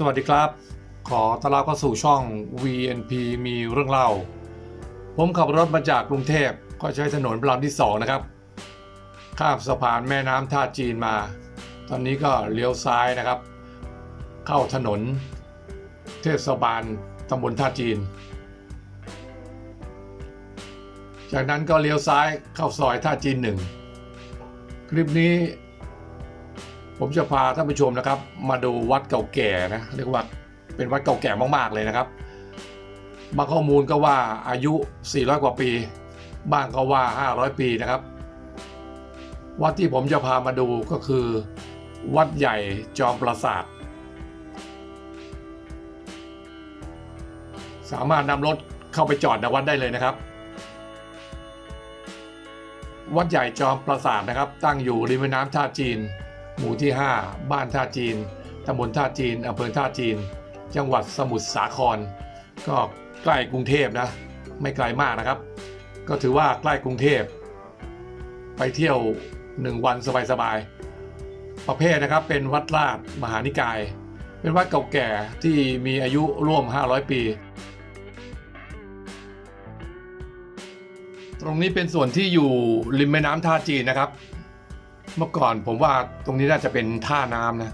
สวัสดีครับ ขอต้อนรับเข้าสู่ช่อง VNP มีเรื่องเล่า ผมขับรถมาจากกรุงเทพก็ใช้ถนนพระรามที่ 2 นะครับ ข้ามสะพานแม่น้ำท่าจีนมา ตอนนี้ก็เลี้ยวซ้ายนะครับ เข้าถนน เทศบาลตำบลท่าจีน จากนั้นก็เลี้ยวซ้ายเข้าซอยท่าจีนหนึ่ง คลิปนี้ ผมจะพาท่านผู้ชมนะครับ มาดูวัดเก่าแก่นะเรียกว่าเป็นวัดเก่าแก่มากๆเลยนะครับบางข้อมูลก็ว่าอายุ 400 กว่าปี บ้างก็ว่า 500 ปีนะครับ วัดที่ผมจะพามาดูก็คือ วัดใหญ่จอมปราสาทสามารถนำรถเข้าไปจอดในวัดได้เลยนะครับ วัดใหญ่จอมปราสาทนะครับ ตั้งอยู่ริมแม่น้ำท่าจีน หมู่ที่ 5 บ้านท่าจีนตำบลท่าจีนอำเภอท่าจีน จังหวัดสมุทรสาคร ก็ใกล้กรุงเทพนะ ไม่ไกลมากนะครับ ก็ถือว่าใกล้กรุงเทพ ไปเที่ยว 1 วันสบายๆ ประเภทนะครับเป็นวัดราชมหานิกาย เป็นวัดเก่าแก่ที่มีอายุร่วม 500 ปี ตรงนี้เป็นส่วนที่อยู่ริมแม่น้ำท่าจีนนะครับ เมื่อก่อนผมว่าตรงนี้น่าจะเป็นท่าน้ำนะ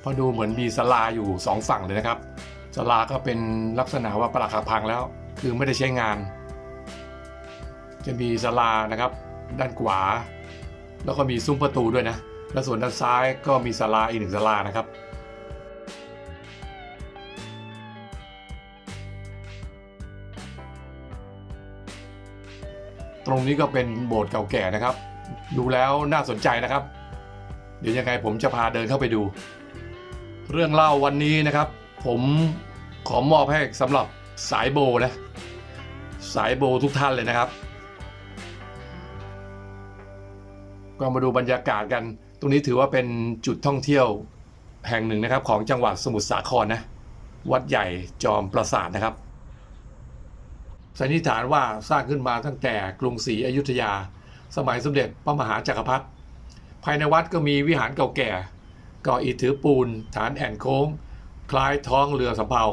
เพราะดูเหมือนมีศาลาอยู่สองฝั่งเลยนะครับศาลาก็เป็นลักษณะว่าปรักหักพังแล้ว คือไม่ได้ใช้งาน จะมีศาลานะครับ ด้านขวา แล้วก็มีซุ้มประตูด้วยนะ และส่วนด้านซ้ายก็มีศาลาอีกหนึ่งศาลานะครับตรงนี้ก็เป็นโบสถ์เก่าแก่นะครับ ดูแล้วน่าสนใจนะครับ เดี๋ยวยังไงผมจะพาเดินเข้าไปดู เรื่องเล่าวันนี้นะครับ ผมขอมอบให้สำหรับสายโบนะ สายโบทุกท่านเลยนะครับ ก็มาดูบรรยากาศกัน ตรงนี้ถือว่าเป็นจุดท่องเที่ยวแห่งหนึ่งนะครับ ของจังหวัดสมุทรสาครนะ วัดใหญ่จอมปราสาทนะครับสันนิษฐานว่าสร้างขึ้นมาตั้งแต่กรุงศรีอยุธยา สมัยสมเด็จพระมหาจักรพรรดิภายในวัดก็มีวิหารเก่าแก่ก่ออิฐถือปูน ฐานแอ่นโค้ง คล้ายท้องเรือสำเภา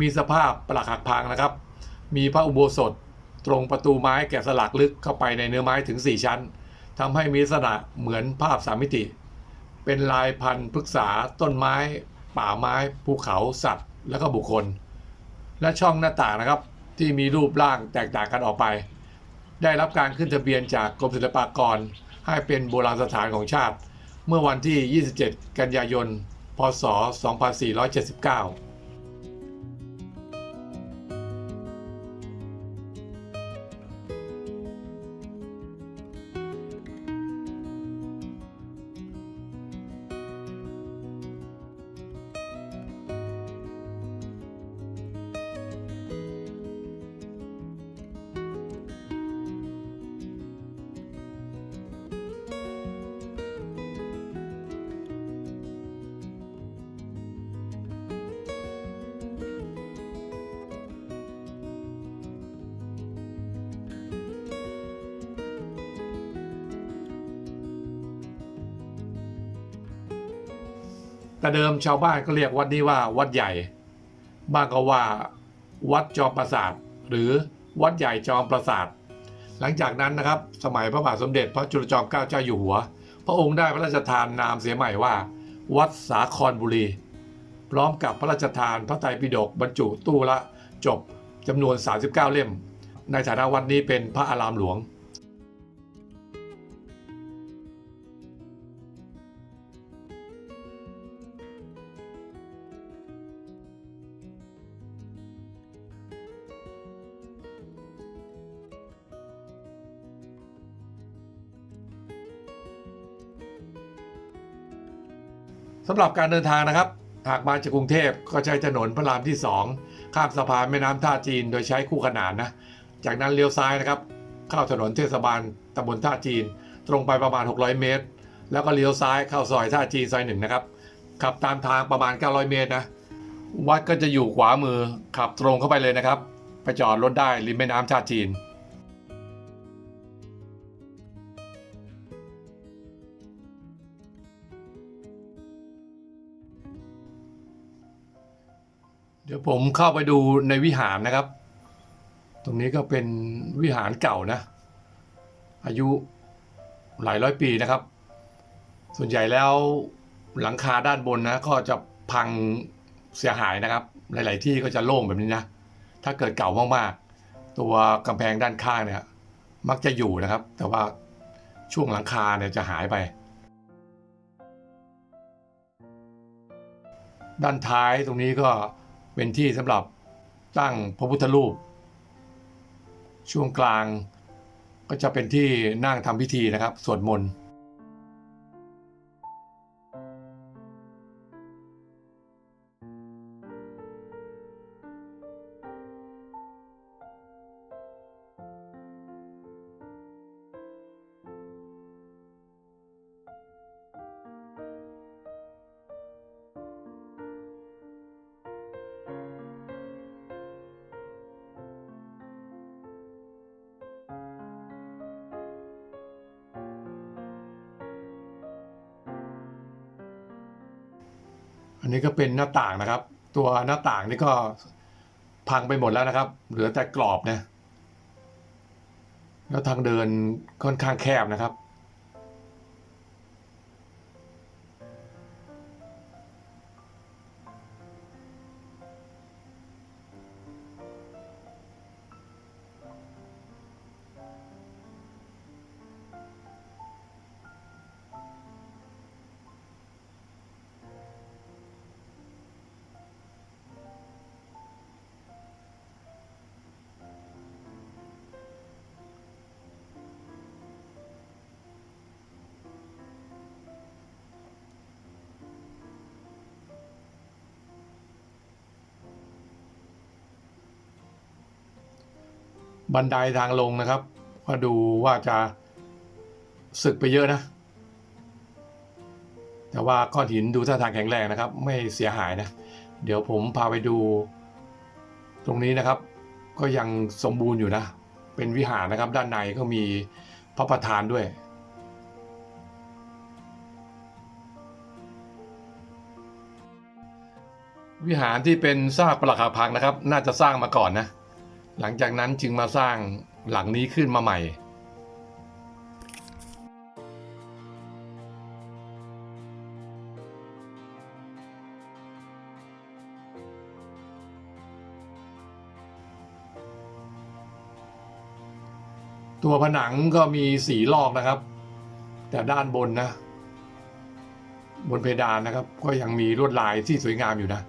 มีสภาพปรักหักพังนะครับ มีพระอุโบสถ ตรงประตูไม้แกะสลักลึกเข้าไปในเนื้อไม้ถึง 4 ชั้นทำให้มีลักษณะเหมือนภาพสามมิติ เป็นลายพันธุ์พฤกษาต้นไม้ ป่าไม้ภูเขาสัตว์ และก็บุคคล และช่องหน้าต่างนะครับ ที่มีรูปร่างแตกต่างกันออกไป ได้รับการขึ้นทะเบียนจากกรมศิลปากร ให้เป็นโบราณสถานของชาติ เมื่อวันที่ 27 กันยายน พศ 2479 แต่เดิมชาวบ้านก็เรียกวัดนี้ว่าวัดใหญ่ บ้างก็ว่า วัดจอมปราสาท หรือวัดใหญ่จอมปราสาท หลังจากนั้นนะครับ สมัยพระบาทสมเด็จพระจุลจอมเกล้าเจ้าอยู่หัว พระองค์ได้พระราชทานนามเสียใหม่ว่า วัดสาครบุรี พร้อมกับพระราชทานพระไตรปิฎกบรรจุตู้ละจบจำนวน 39 เล่ม ในฐานะวัดนี้เป็นพระอารามหลวง สำหรับการเดินทางนะครับ หากมาจากกรุงเทพก็ใช้ถนนพระรามที่ 2 ข้ามสะพานแม่น้ำท่าจีน โดยใช้คู่ขนานนะ จากนั้นเลี้ยวซ้ายนะครับ เข้าถนนเทศบาลตำบลท่าจีน ตรงไปประมาณ 600 เมตร แล้วก็เลี้ยวซ้ายเข้าซอยท่าจีนซอยหนึ่งนะครับ ขับตามทางประมาณ 900 เมตรนะ วัดก็จะอยู่ขวามือขับตรงเข้าไปเลยนะครับ ไปจอดรถได้ริมแม่น้ำท่าจีน ดี๋ยวผมเข้าไปดูในวิหารนะครับ ตรงนี้ก็เป็นวิหารเก่านะ อายุหลายร้อยปีนะครับ ส่วนใหญ่แล้วหลังคาด้านบนนะ ก็จะพังเสียหายนะครับ หลาย ๆ ที่ก็จะโล่งแบบนี้นะ ถ้าเกิดเก่ามากๆ ตัวกำแพงด้านข้างเนี่ย มักจะอยู่นะครับ แต่ว่าช่วงหลังคาเนี่ยจะหายไป ด้านท้ายตรงนี้ก็ เป็นที่สำหรับตั้งพระพุทธรูป ช่วงกลางก็จะเป็นที่นั่งทำพิธีนะครับสวดมนต์ นนี้ก็เป็นหน้าต่างนะครับ ตัวหน้าต่างนี่ก็พังไปหมดแล้วนะครับ เหลือแต่กรอบนะแล้วทางเดินค่อนข้างแคบนะครับ บันไดทางลงนะครับก็ดูว่าจะสึกไปเยอะนะ แต่ว่าก้อนหินดูท่าทางแข็งแรงนะครับ ไม่เสียหายนะ เดี๋ยวผมพาไปดู ตรงนี้นะครับ ก็ยังสมบูรณ์อยู่นะ เป็นวิหารนะครับ ด้านในก็มีพระประธานด้วยวิหารที่เป็นซากปรักหักพังนะครับ น่าจะสร้างมาก่อนนะ หลังจากนั้นจึงมาสร้างหลังนี้ขึ้นมาใหม่ ตัวผนังก็มีสีลอกนะครับ แต่ด้านบนนะ บนเพดานนะครับ ก็ยังมีลวดลายที่สวยงามอยู่นะ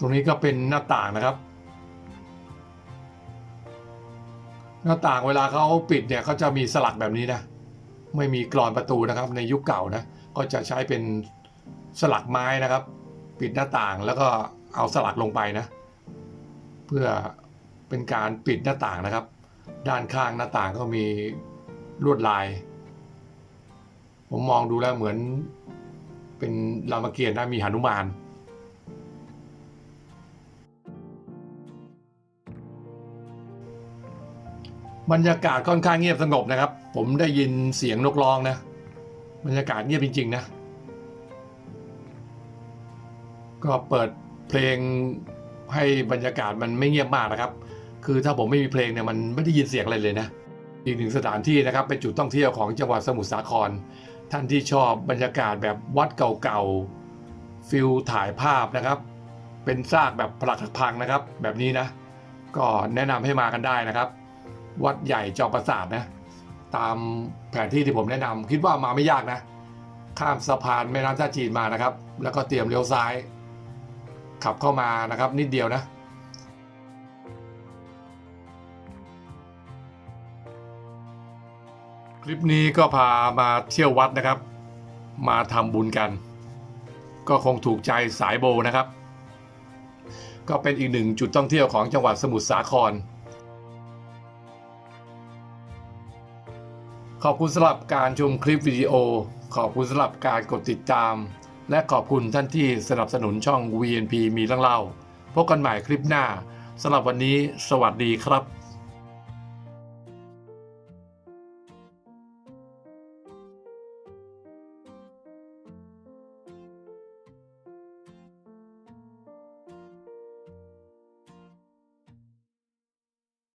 ตรงนี้ก็เป็นหน้าต่างนะครับ หน้าต่างเวลาเขาปิดเนี่ยเขาจะมีสลักแบบนี้นะ ไม่มีกรอนประตูนะครับ ในยุคเก่านะ ก็จะใช้เป็นสลักไม้นะครับ ปิดหน้าต่างแล้วก็เอาสลักลงไปนะ เพื่อเป็นการปิดหน้าต่างนะครับ ด้านข้างหน้าต่างก็มีลวดลาย ผมมองดูแล้วเหมือนเป็นรามเกียรติ์นะมีหนุมาน บรรยากาศค่อนข้างเงียบสงบนะครับ ผมได้ยินเสียงนกร้องนะ บรรยากาศเงียบจริง ๆ นะ ก็เปิดเพลงให้บรรยากาศมันไม่เงียบมากนะครับ คือถ้าผมไม่มีเพลงเนี่ยมันไม่ได้ยินเสียงอะไรเลยนะ อีกหนึ่งสถานที่นะครับเป็นจุดท่องเที่ยวของจังหวัดสมุทรสาคร ท่านที่ชอบบรรยากาศแบบวัดเก่าๆฟิลถ่ายภาพนะครับ เป็นซากแบบผลักพังนะครับ แบบนี้นะ ก็แนะนำให้มากันได้นะครับ วัดใหญ่จอมปราสาทนะ ตามแผนที่ที่ผมแนะนำคิดว่ามาไม่ยากนะ ข้ามสะพานแม่น้ำท่าจีนมานะครับ แล้วก็เตรียมเลี้ยวซ้าย ขับเข้ามานะครับ นิดเดียวนะคลิปนี้ก็พามาเที่ยววัดนะครับ มาทำบุญกัน ก็คงถูกใจสายโบนะครับ ก็เป็นอีกหนึ่งจุดท่องเที่ยวของจังหวัดสมุทรสาคร ขอบคุณสำหรับการชมคลิปวิดีโอ ขอบคุณสำหรับการกดติดตาม และขอบคุณท่านที่สนับสนุนช่อง VNP มีเรื่องเล่า พบกันใหม่คลิปหน้าสำหรับวันนี้ สวัสดีครับ